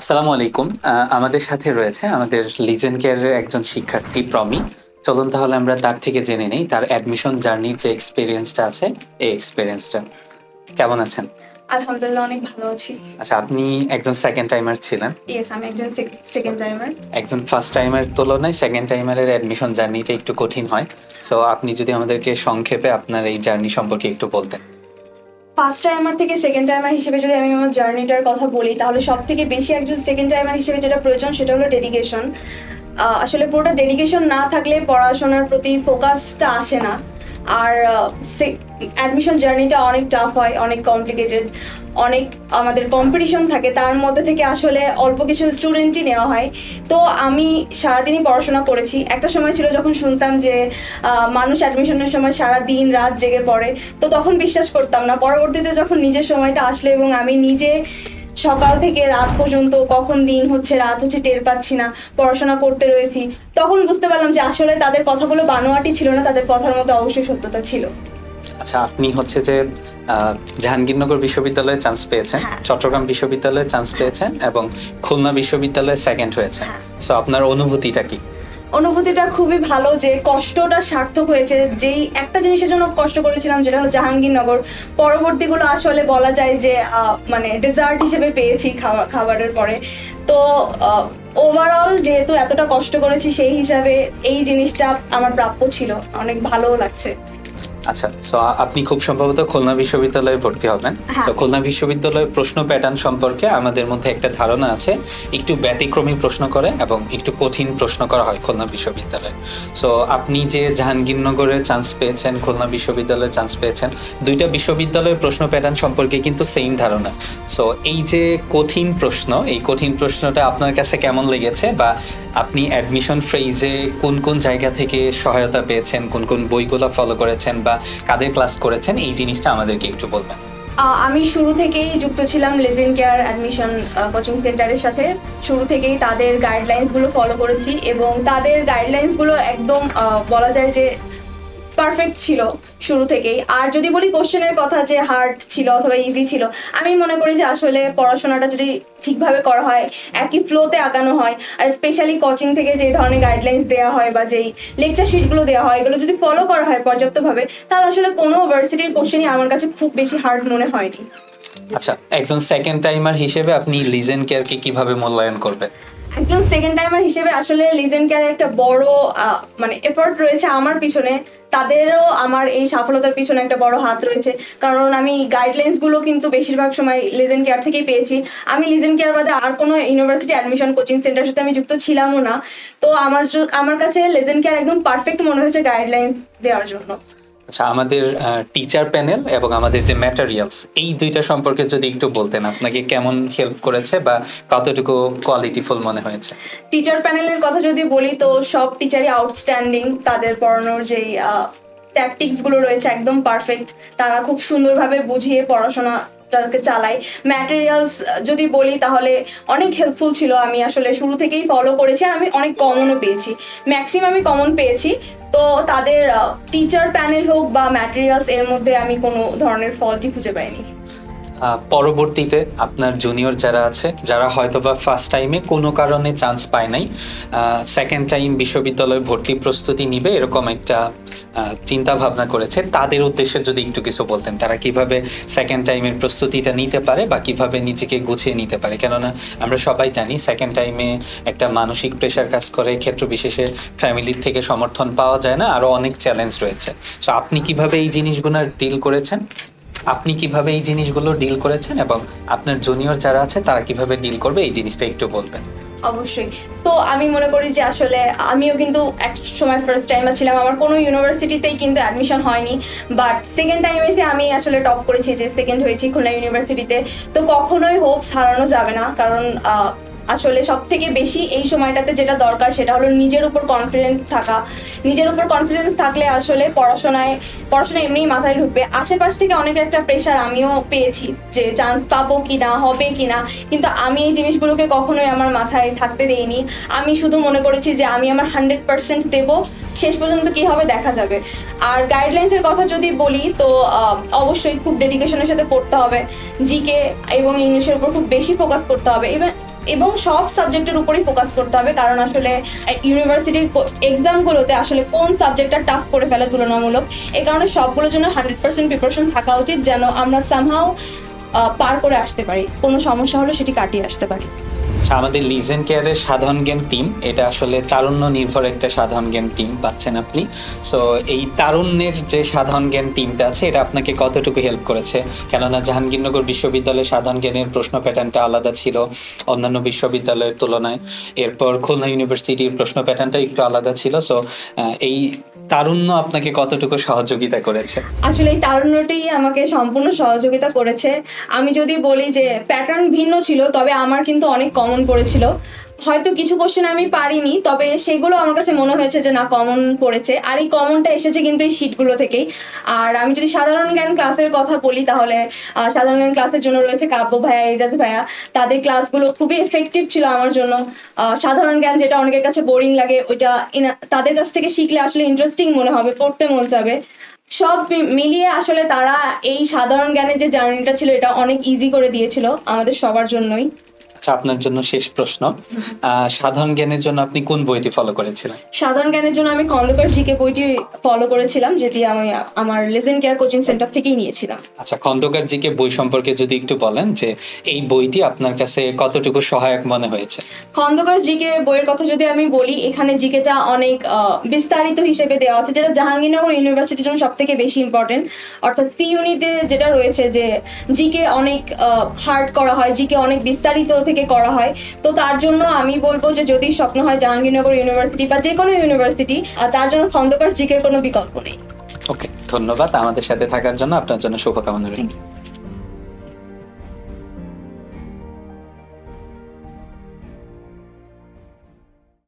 আসসালামু আলাইকুম। আমাদের সাথে রয়েছে আমাদের লিজেন কেয়ারের একজন শিক্ষার্থী প্রমি। চলুন তাহলে আমরা তার থেকে জেনে নেই তার অ্যাডমিশন জার্নির যে এক্সপিরিয়েন্সটা আছে এই এক্সপিরিয়েন্সটা কেমন আছেন? আলহামদুলিল্লাহ অনেক ভালো আছি। আচ্ছা আপনি একজন সেকেন্ড টাইমার ছিলেন। ইয়েস আমি একজন সেকেন্ড টাইমার একজন ফার্স্ট টাইমের তুলনায় সেকেন্ড টাইমারের অ্যাডমিশন জার্নিটা একটু কঠিন হয়। সো আপনি যদি আমাদেরকে সংক্ষেপে আপনার এই জার্নি সম্পর্কে একটু বলতেন। ফার্স্ট টাইমার থেকে সেকেন্ড টাইমার হিসেবে যদি আমি আমার জার্নিটার কথা বলি, তাহলে সব থেকে বেশি একজন সেকেন্ড টাইমার হিসেবে যেটা প্রয়োজন সেটা হলো ডেডিকেশন আসলে পুরোটা ডেডিকেশন না থাকলে পড়াশোনার প্রতি ফোকাসটা আসে না। আর অ্যাডমিশন জার্নিটা অনেক টাফ হয়, অনেক কমপ্লিকেটেড অনেক আমাদের কম্পিটিশন থাকে, তার মধ্যে থেকে আসলে অল্প কিছু স্টুডেন্টই নেওয়া হয়। তো আমি সারাদিনই পড়াশোনা করেছি। একটা সময় ছিল যখন শুনতাম যে মানুষ অ্যাডমিশনের সময় সারা দিন রাত জেগে পড়ে, তো তখন বিশ্বাস করতাম না। পরবর্তীতে যখন নিজের সময়টা আসলো এবং আমি নিজে সকাল থেকে রাত পর্যন্ত কখন দিন হচ্ছে রাত হচ্ছে টের পাচ্ছি না পড়াশোনা করতে রয়েছি তখন বুঝতে পারলাম যে আসলে তাদের কথাগুলো বানোয়াটি ছিল না তাদের কথার মধ্যে অবশ্যই সত্যতা ছিল আচ্ছা আপনি হচ্ছে যে জাহাঙ্গীরনগর বিশ্ববিদ্যালয়ে চান্স পেয়েছেন হ্যাঁ। চট্টগ্রাম বিশ্ববিদ্যালয়ে চান্স পেয়েছেন এবং খুলনা বিশ্ববিদ্যালয়ে সেকেন্ড হয়েছে হ্যাঁ। সো আপনার অনুভূতিটা কি অনুভূতিটা খুবই ভালো যে কষ্টটা সার্থক হয়েছে। যেই একটা জিনিসের জন্য কষ্ট করেছিলাম যেটা হলো জাহাঙ্গীরনগর। পরবর্তীগুলো আসলে বলা যায় যে মানে ডেজার্ট হিসেবে পেয়েছি খাওয়া, খাবারের পরে। তো ওভারঅল যেহেতু এতটা কষ্ট করেছি সেই হিসাবে এই জিনিসটা আমার প্রাপ্য ছিল। অনেক ভালোও লাগছে। আচ্ছা সো আপনি খুব সম্ভবত খুলনা বিশ্ববিদ্যালয়ে ভর্তি হবেন। হ্যাঁ। তো খুলনা বিশ্ববিদ্যালয়ের প্রশ্ন প্যাটার্ন সম্পর্কে আমাদের মধ্যে একটা ধারণা আছে। একটু ব্যতিক্রমী প্রশ্ন করে এবং একটু কঠিন প্রশ্ন করা হয় খুলনা বিশ্ববিদ্যালয়ে। সো আপনি যে জাহাঙ্গীরনগরে চান্স পেয়েছেন খুলনা বিশ্ববিদ্যালয়ে চান্স পেয়েছেন দুইটা বিশ্ববিদ্যালয়ের প্রশ্ন প্যাটার্ন সম্পর্কে কিন্তু সেম ধারণা। সো এই যে কঠিন প্রশ্ন এই কঠিন প্রশ্নটা আপনার কাছে কেমন লেগেছে বা আপনি অ্যাডমিশন ফ্রেজে কোন কোন জায়গা থেকে সহায়তা পেয়েছেন, কোন কোন বইগুলো ফলো করেছেন বা কাদের ক্লাস করেছেন, এই জিনিসটা আমাদেরকে একটু বলবেন। আমি শুরু থেকেই যুক্ত ছিলাম লেজেন্ড কেয়ার অ্যাডমিশন কোচিং সেন্টারের সাথে। শুরু থেকেই তাদের গাইডলাইন্সগুলো ফলো করেছি এবং তাদের গাইডলাইন্সগুলো একদম বলা যায় যে পারফেক্ট ছিল শুরু থেকেই। আর যদি বলি কোশ্চেনের কথা যে হার্ড ছিল অথবা ইজি ছিল, আমি মনে করি যে আসলে পড়াশোনাটা যদি ঠিকভাবে করা হয়, একই ফ্লোতে আগানো হয়, আর স্পেশালি কোচিং থেকে যে ধরনের গাইডলাইন্স দেওয়া হয় বা যেই লেকচার শিটগুলো দেওয়া হয়, এগুলো যদি ফলো করা হয় পর্যাপ্তভাবে, তাহলে আসলে কোনো ভার্সিটির কোশ্চেনই আমার কাছে খুব বেশি হার্ড মনে হয়নি। আচ্ছা একজন সেকেন্ড টাইমার হিসেবে আপনি লিজেন কেয়ারকে কীভাবে মূল্যায়ন করবেন? একজন সেকেন্ড টাইমার হিসেবে আসলে লিজেন্ড কেয়ার একটা বড় মানে এফোর্ট রয়েছে আমার পিছনে। তাদেরও আমার এই সফলতার পিছনে একটা বড় হাত রয়েছে। কারণ আমি গাইডলাইন্সগুলো কিন্তু বেশিরভাগ সময় লিজেন্ড কেয়ার থেকেই পেয়েছি। আমি লিজেন্ড কেয়ার বাদে আর কোনো ইউনিভার্সিটি অ্যাডমিশন কোচিং সেন্টারের সাথে আমি যুক্ত ছিলামও না। তো আমার আমার কাছে লিজেন্ড কেয়ার একদম পারফেক্ট মনে হয়েছে গাইডলাইন্স দেওয়ার জন্য। আচ্ছা আমাদের টিচার প্যানেল এবং আমাদের যে ম্যাটেরিয়ালস এই দুইটা সম্পর্কে যদি একটু বলতেন, আপনাকে কেমন হেল্প করেছে বা কতটুকু কোয়ালিটিফুল মনে হয়েছে? টিচার প্যানেলের কথা যদি বলি, তো সব টিচারই আউটস্ট্যান্ডিং তাদের পড়ানোর যেই ট্যাকটিক্সগুলো রয়েছে একদম পারফেক্ট তারা খুব সুন্দরভাবে বুঝিয়ে পড়াশোনাটাকে চালাই। ম্যাটেরিয়ালস যদি বলি তাহলে অনেক হেল্পফুল ছিল। আমি আসলে শুরু থেকেই ফলো করেছি আর আমি অনেক কমনও পেয়েছি। ম্যাক্সিমাম আমি কমন পেয়েছি। তো তাদের টিচার প্যানেল হোক বা ম্যাটেরিয়ালস এর মধ্যে আমি কোনো ধরনের ফলটি খুঁজে পাইনি। পরবর্তীতে আপনার জুনিয়র যারা আছে, যারা হয়তোবা ফার্স্ট টাইমে কোনো কারণে চান্স পায় নাই সেকেন্ড টাইম বিশ্ববিদ্যালয়ে ভর্তি প্রস্তুতি নিবে এরকম একটা চিন্তা ভাবনা করেছে, তাদের উদ্দেশ্যে যদি একটু কিছু বলতেন, তারা কীভাবে সেকেন্ড টাইমের প্রস্তুতিটা নিতে পারে বা কীভাবে নিজেকে গুছিয়ে নিতে পারে? কেননা আমরা সবাই জানি সেকেন্ড টাইমে একটা মানসিক প্রেশার কাজ করে, ক্ষেত্র বিশেষে ফ্যামিলির থেকে সমর্থন পাওয়া যায় না আরও অনেক চ্যালেঞ্জ রয়েছে। সো আপনি কীভাবে এই জিনিসগুলো ডিল করেছেন? আপনি কীভাবে এই জিনিসগুলো ডিল করেছেন এবং আপনার জুনিয়র যারা আছে, তারা কীভাবে ডিল করবে? এই জিনিসটা একটু বলবেন। অবশ্যই। তো আমি মনে করি যে আসলে আমিও কিন্তু এক সময় ফার্স্ট টাইমে ছিলাম। আমার কোনো ইউনিভার্সিটিতেই কিন্তু অ্যাডমিশন হয়নি। বাট সেকেন্ড টাইম এসে আমি আসলে টপ করেছি যে সেকেন্ড হয়েছি খুলনা ইউনিভার্সিটিতে তো কখনোই হোপ হারানো যাবে না। কারণ আসলে সব থেকে বেশি এই সময়টাতে যেটা দরকার সেটা হলো নিজের উপর কনফিডেন্ট থাকা। নিজের উপর কনফিডেন্স থাকলে আসলে পড়াশোনায়, পড়াশোনা এমনিই মাথায় ঢুকবে। আশেপাশ থেকে অনেক একটা প্রেশার আমিও পেয়েছি যে চান্স পাবো কি না হবে কি না কিন্তু আমি এই জিনিসগুলোকে কখনোই আমার মাথায় থাকতে দেইনি। আমি শুধু মনে করেছি যে আমি আমার হান্ড্রেড পার্সেন্ট দেবো, শেষ পর্যন্ত কি হবে দেখা যাবে। আর গাইডলাইন্সের কথা যদি বলি, তো অবশ্যই খুব ডেডিকেশনের সাথে পড়তে হবে। জিকে এবং ইংলিশের উপর খুব বেশি ফোকাস করতে হবে। ইভেন এবং সব সাবজেক্টের উপরেই ফোকাস করতে হবে, কারণ আসলে ইউনিভার্সিটির এক্সামগুলোতে আসলে কোন সাবজেক্টটা টাফ করে ফেলে তুলনামূলক এই কারণে সবগুলোর জন্য হান্ড্রেড পার্সেন্ট প্রিপারেশন থাকা উচিত, যেন আমরা সামহাও পার করে আসতে পারি। কোনো সমস্যা হলে সেটি কাটিয়ে আসতে পারি। আচ্ছা আমাদের লিজেন কেয়ারের সাধারণ জ্ঞান টিম এটা আসলে তারুণ্য নির্ভর একটা সাধারণ জ্ঞান টিম পাচ্ছেন আপনি। সো এই তারুণ্যের যে সাধারণ জ্ঞান টিমটা আছে, এটা আপনাকে কতটুকু হেল্প করেছে? কেননা জাহাঙ্গীরনগর বিশ্ববিদ্যালয়ের সাধারণ জ্ঞানের প্রশ্ন প্যাটার্নটা আলাদা ছিল অন্যান্য বিশ্ববিদ্যালয়ের তুলনায়। এরপর খুলনা ইউনিভার্সিটির প্রশ্ন প্যাটার্নটা একটু আলাদা ছিল। সো এই তারুণ্য আপনাকে কতটুকু সহযোগিতা করেছে? আসলে এই তারুণ্যটাই আমাকে সম্পূর্ণ সহযোগিতা করেছে। আমি যদি বলি যে, প্যাটার্ন ভিন্ন ছিল, তবে আমার কিন্তু অনেক কমন পড়েছিল। হয়তো কিছু কোশ্চেন আমি পারিনি, তবে সেগুলো আমার কাছে মনে হয়েছে যে না কমন পড়েছে। আর এই কমনটা এসেছে কিন্তু এই শিটগুলো থেকেই। আর আমি যদি সাধারণ জ্ঞান ক্লাসের কথা বলি তাহলে সাধারণ জ্ঞান ক্লাসের জন্য রয়েছে কাব্য ভাইয়া, এজাজ ভাইয়া। তাদের ক্লাসগুলো খুবই এফেক্টিভ ছিল আমার জন্য। সাধারণ জ্ঞান যেটা অনেকের কাছে বোরিং লাগে, ওইটা তাদের কাছ থেকে শিখলে আসলে ইন্টারেস্টিং মনে হবে, পড়তে মন যাবে সব মিলিয়ে আসলে তারা এই সাধারণ জ্ঞানের যে জার্নিটা ছিল, এটা অনেক ইজি করে দিয়েছিল আমাদের সবার জন্যই। আচ্ছা আপনার জন্য শেষ প্রশ্ন। সাধারণ জ্ঞানের জন্য আপনি কোন বইটি ফলো করেছিলেন? সাধারণ জ্ঞানের জন্য আমি খন্দকার জিকে বইটি ফলো করেছিলাম যেটি আমি আমার লেজেন কেয়ার কোচিং সেন্টার থেকেই নিয়েছিলাম। আচ্ছা খন্দকার জিকে বই সম্পর্কে যদি একটু বলেন যে এই বইটি আপনার কাছে কতটুকু সহায়ক মনে হয়েছে? খন্দকার জিকে বইয়ের কথা যদি আমি বলি এখানে জিকেটা অনেক বিস্তারিত হিসেবে দেওয়া আছে যেটা জাহাঙ্গীরনগর ইউনিভার্সিটির জন্য সব থেকে বেশি ইম্পর্টেন্ট অর্থাৎ সি ইউনিটে যেটা রয়েছে যে জিকে অনেক হার্ড করা হয় জিকে অনেক বিস্তারিত থেকে করা হয়। তো তার জন্য আমি বলব যে যদি স্বপ্ন হয় জাহাঙ্গীরনগর ইউনিভার্সিটি বা যে কোনো ইউনিভার্সিটি আর তার জন্য খন্দকার জিকের কোনো বিকল্প নেই। ওকে ধন্যবাদ আমাদের সাথে থাকার জন্য। আপনার জন্য শুভকামনা রইল.